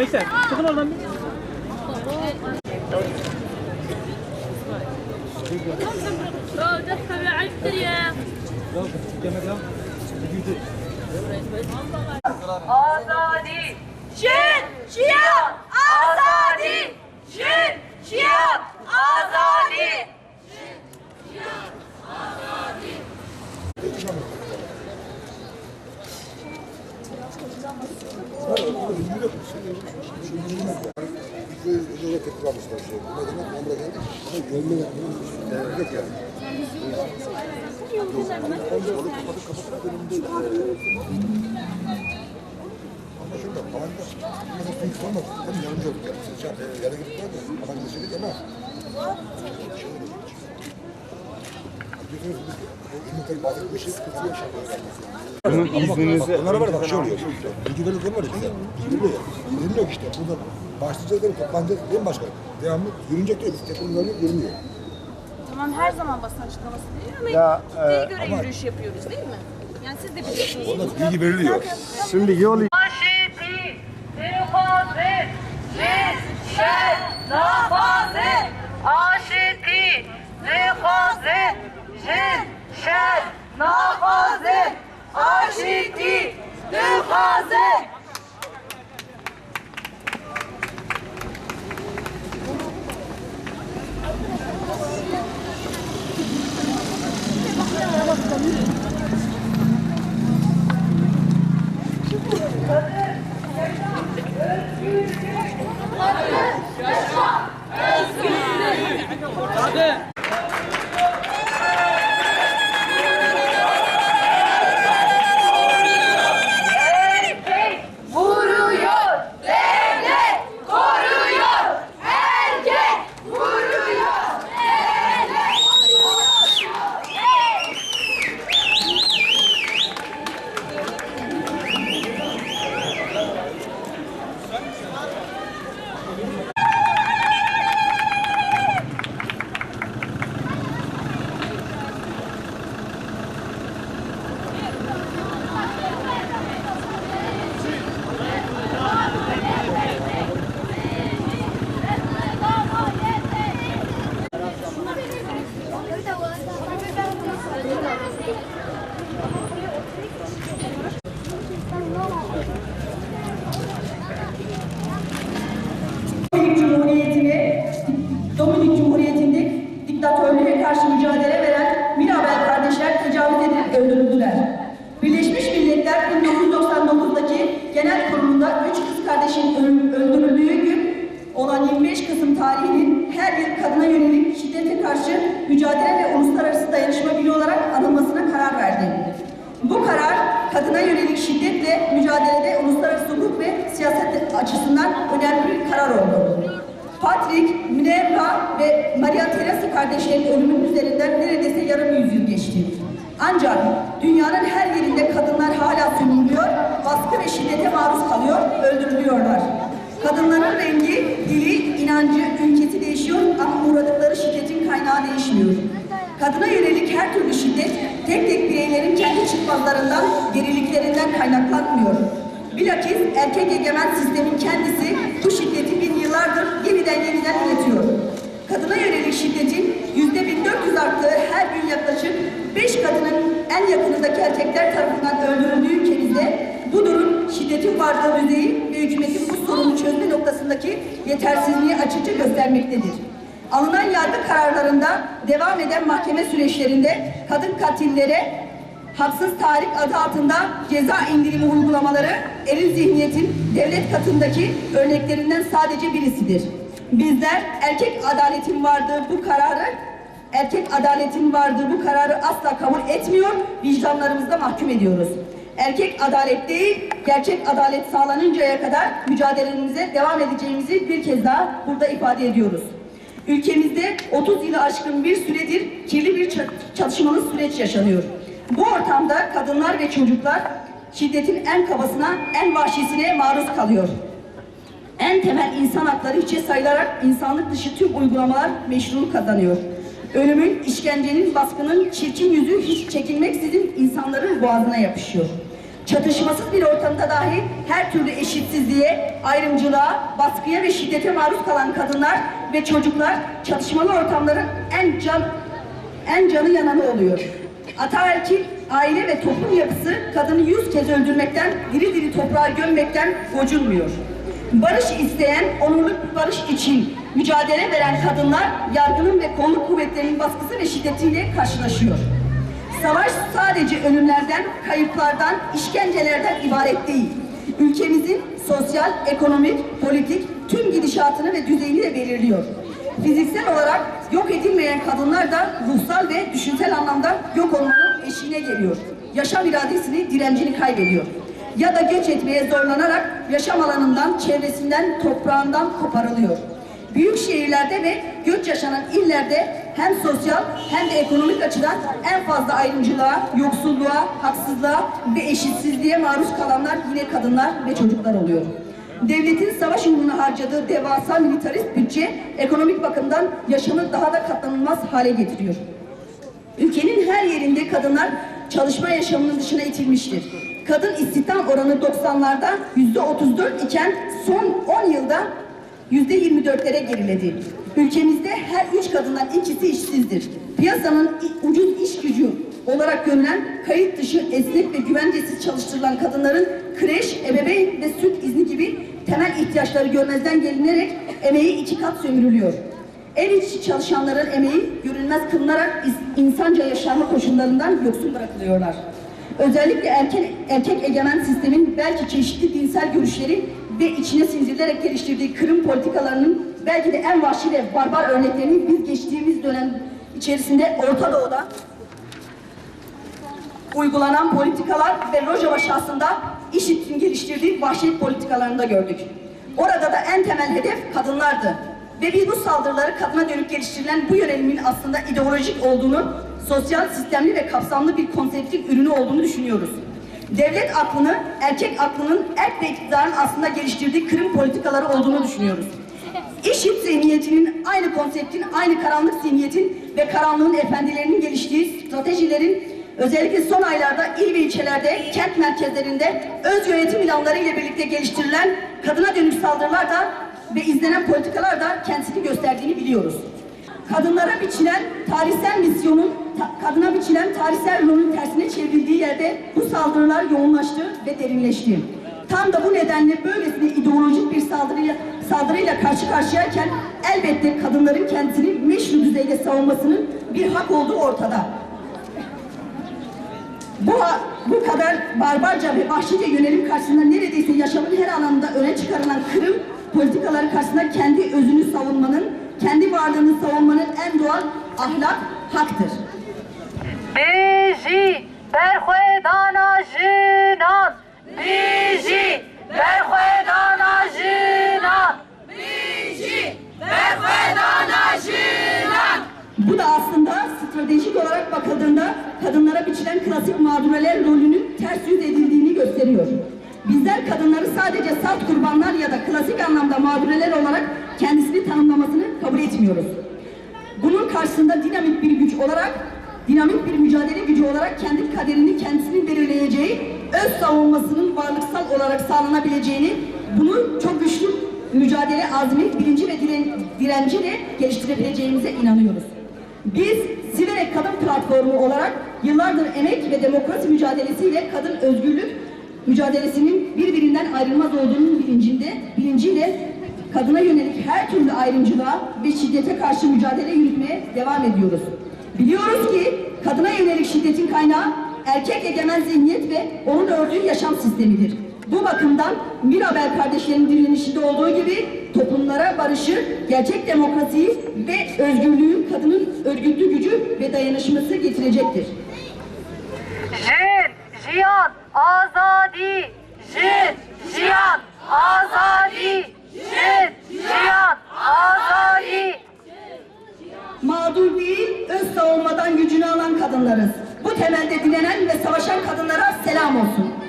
Neyse çıkın oradan bir. Azadi. Şen. Şia. Böyle tekrarlamışlar şey. Bu ne demek? Geldim. Ama görme yapmıyor. yani. Onu kapatıp kapatıp önümde. Ama şurada. Ama nasıl ilk olmaz. Hem yardımcı olduk. Yani. Yere geldi. Ama geçirdik ama. Şöyle bir şey. Biz sıkıntı yaşamıyoruz. Bunun izninizi Onlara var bak şey oluyor. Bilgi var ya bize. Bilgi veriyor. Bilgi yok işte. Burada başlayacağız dedim toplanacağız. Değil mi başkanım? Devamlı yürünecek diyor. Biz tekrar yürümüyor. Tamam her zaman basın açıklaması değil ama Ya, kitleye göre yürüyüş yapıyoruz değil mi? Yani siz de biliyorsunuz. Onda bilgi veriliyor. şimdi yol Aşiti, nefazet, şen, nafazet. Aşiti, nefazet, şin, şen, nafazet. Aşiti, nefazet. Erkek diktatörlüğe karşı mücadele veren Mirabel kardeşler tecavüz edilip öldürüldüler. Birleşmiş Milletler 1999'daki genel kurulunda üç kız kardeşin öl- öldürüldüğü gün olan 25 Kasım tarihinin her yıl kadına yönelik şiddete karşı mücadele ve uluslararası dayanışma günü olarak anılmasına karar verdi. Bu karar kadına yönelik şiddetle mücadelede uluslararası hukuk ve siyaset açısından önemli bir karar oldu. Patrick, Minerva ve Maria Teresa kardeşlerin ölümünün üzerinden neredeyse yarım yüzyıl geçti. Ancak dünyanın her yerinde kadınlar hala sömürülüyor, baskı ve şiddete maruz kalıyor, öldürülüyorlar. Kadınların rengi, dili, inancı, ülkesi değişiyor ama uğradıkları şiddetin kaynağı değişmiyor. Kadına yönelik her türlü şiddet tek tek bireylerin kendi çıkmazlarından, geriliklerinden kaynaklanmıyor. Bilakis erkek egemen sistemin kendisi bu şiddeti bin yıllardır yeniden yeniden üretiyor. Kadına yönelik şiddetin yüzde 1400 arttığı her gün yaklaşık 5 kadının en yakınındaki erkekler tarafından öldürüldüğü ülkemizde bu durum şiddetin varlığı düzeyi ve hükümetin bu sorunu çözme noktasındaki yetersizliği açıkça göstermektedir. Alınan yargı kararlarında devam eden mahkeme süreçlerinde kadın katillere haksız tahrik adı altında ceza indirimi uygulamaları eril zihniyetin devlet katındaki örneklerinden sadece birisidir. Bizler erkek adaletin vardığı bu kararı erkek adaletin vardığı bu kararı asla kabul etmiyor, vicdanlarımızda mahkum ediyoruz. Erkek adalet değil, gerçek adalet sağlanıncaya kadar mücadelemize devam edeceğimizi bir kez daha burada ifade ediyoruz. Ülkemizde 30 yılı aşkın bir süredir kirli bir ça- çatışmalı süreç yaşanıyor. Bu ortamda kadınlar ve çocuklar şiddetin en kabasına, en vahşisine maruz kalıyor. En temel insan hakları hiçe sayılarak insanlık dışı tüm uygulamalar meşru kazanıyor. Ölümün, işkencenin, baskının çirkin yüzü hiç çekilmeksizin insanların boğazına yapışıyor. Çatışmasız bir ortamda dahi her türlü eşitsizliğe, ayrımcılığa, baskıya ve şiddete maruz kalan kadınlar ve çocuklar çatışmalı ortamların en can en canı yananı oluyor. Ataerkil aile ve toplum yapısı kadını yüz kez öldürmekten, diri diri toprağa gömmekten gocunmuyor. Barış isteyen, onurlu barış için mücadele veren kadınlar yargının ve kolluk kuvvetlerinin baskısı ve şiddetiyle karşılaşıyor. Savaş sadece ölümlerden, kayıplardan, işkencelerden ibaret değil. Ülkemizin sosyal, ekonomik, politik tüm gidişatını ve düzeyini de belirliyor. Fiziksel olarak yok edilmeyen kadınlar da ruhsal ve düşünsel anlamda yok olmanın eşiğine geliyor. Yaşam iradesini, direncini kaybediyor. Ya da göç etmeye zorlanarak yaşam alanından, çevresinden, toprağından koparılıyor. Büyük şehirlerde ve göç yaşanan illerde hem sosyal hem de ekonomik açıdan en fazla ayrımcılığa, yoksulluğa, haksızlığa ve eşitsizliğe maruz kalanlar yine kadınlar ve çocuklar oluyor. Devletin savaş uğruna harcadığı devasa militarist bütçe ekonomik bakımdan yaşamı daha da katlanılmaz hale getiriyor. Ülkenin her yerinde kadınlar çalışma yaşamının dışına itilmiştir. Kadın istihdam oranı 90'larda yüzde 34 iken son 10 yılda yüzde 24'lere geriledi. Ülkemizde her üç kadından ikisi işsizdir. Piyasanın ucuz iş gücü olarak görülen kayıt dışı esnek ve güvencesiz çalıştırılan kadınların kreş, ebeveyn ve süt izni gibi temel ihtiyaçları görmezden gelinerek emeği iki kat sömürülüyor. Ev içi çalışanların emeği görünmez kılınarak insanca yaşama koşullarından yoksun bırakılıyorlar. Özellikle erkek, erkek egemen sistemin belki çeşitli dinsel görüşleri ve içine sindirilerek geliştirdiği kırım politikalarının belki de en vahşi ve barbar örneklerini biz geçtiğimiz dönem içerisinde Orta Doğu'da uygulanan politikalar ve Rojava şahsında IŞİD'in geliştirdiği vahşet politikalarında gördük. Orada da en temel hedef kadınlardı. Ve biz bu saldırıları kadına dönük geliştirilen bu yönelimin aslında ideolojik olduğunu, sosyal, sistemli ve kapsamlı bir konseptin ürünü olduğunu düşünüyoruz. Devlet aklını, erkek aklının, erk ve iktidarın aslında geliştirdiği kırım politikaları olduğunu düşünüyoruz. İşit zihniyetinin aynı konseptin, aynı karanlık zihniyetin ve karanlığın efendilerinin geliştiği stratejilerin özellikle son aylarda il ve ilçelerde, kent merkezlerinde öz yönetim ilanları ile birlikte geliştirilen kadına dönük saldırılar da ve izlenen politikalar da kendisini gösterdiğini biliyoruz. Kadınlara biçilen tarihsel misyonun, ta- kadına biçilen tarihsel rolün tersine çevrildiği yerde bu saldırılar yoğunlaştı ve derinleşti. Tam da bu nedenle böylesine ideolojik bir saldırıyla, saldırıyla karşı karşıyayken elbette kadınların kendisini meşru düzeyde savunmasının bir hak olduğu ortada bu, bu kadar barbarca ve vahşice yönelim karşısında neredeyse yaşamın her alanında öne çıkarılan kırım politikaları karşısında kendi özünü savunmanın, kendi varlığını savunmanın en doğal ahlak haktır. Bizi berhedana jinan Bizi berhedana jinan Bizi berhedana olarak bakıldığında kadınlara biçilen klasik mağdureler rolünün ters yüz edildiğini gösteriyor. Bizler kadınları sadece salt kurbanlar ya da klasik anlamda mağdureler olarak kendisini tanımlamasını kabul etmiyoruz. Bunun karşısında dinamik bir güç olarak, dinamik bir mücadele gücü olarak kendi kaderini kendisinin belirleyeceği, öz savunmasının varlıksal olarak sağlanabileceğini, bunu çok güçlü mücadele azmi, bilinci ve diren, direnciyle geliştirebileceğimize inanıyoruz. Biz Siverek Kadın Platformu olarak yıllardır emek ve demokrasi mücadelesiyle kadın özgürlük mücadelesinin birbirinden ayrılmaz olduğunun bilincinde, bilinciyle kadına yönelik her türlü ayrımcılığa ve şiddete karşı mücadele yürütmeye devam ediyoruz. Biliyoruz ki kadına yönelik şiddetin kaynağı erkek egemen zihniyet ve onun ördüğü yaşam sistemidir. Bu bakımdan Mirabel kardeşlerin direnişinde olduğu gibi toplumlara barışı, gerçek demokrasiyi ve özgürlüğü kadının örgütlü gücü ve dayanışması getirecektir. Jin, Jiyan, Azadi. Jin, Jiyan, Azadi. Jin, Jiyan, Azadi. Mağdur değil, öz savunmadan gücünü alan kadınlarız. Bu temelde dilenen ve savaşan kadınlara selam olsun.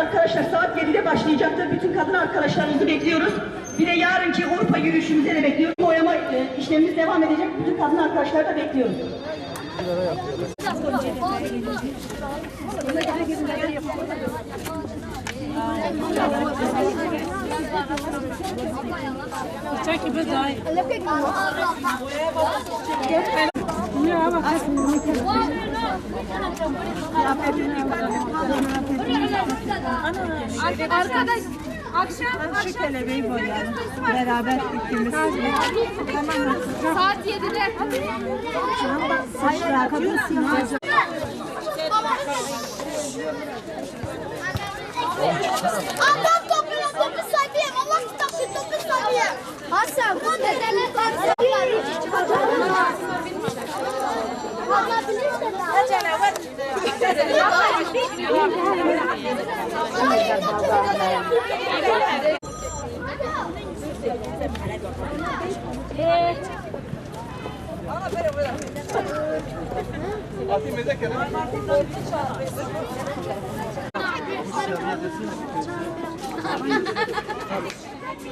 Arkadaşlar saat 7'de başlayacaktır. Bütün kadın arkadaşlarımızı bekliyoruz. Bir de yarınki Urfa yürüyüşümüze de bekliyoruz. Boyama e, işlemimiz devam edecek. Bütün kadın arkadaşlar da bekliyoruz. Arkadaş akşam Şu kelebeği boyayalım. Beraber ikimiz. saat 7'de. Saçlar kadın siyah. Allah topluyor toplu sahibi. Allah kitapçı toplu sahibi. Hasan bu dedeler karşı. Allah bilirse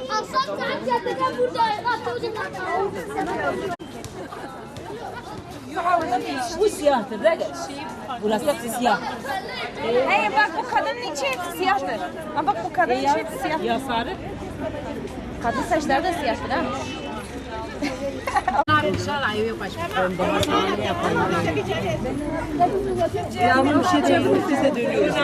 Akşam saat 7'de buradayız. Bu siyahtır da Burası hepsi siyah. Hey bak bu kadının içi hepsi siyahtır. Ama bak bu kadının içi hepsi siyah. Ya sarı. Kadın saçları da siyahtır ha. Yavrum bir şey dönüyoruz. Bize dönüyoruz.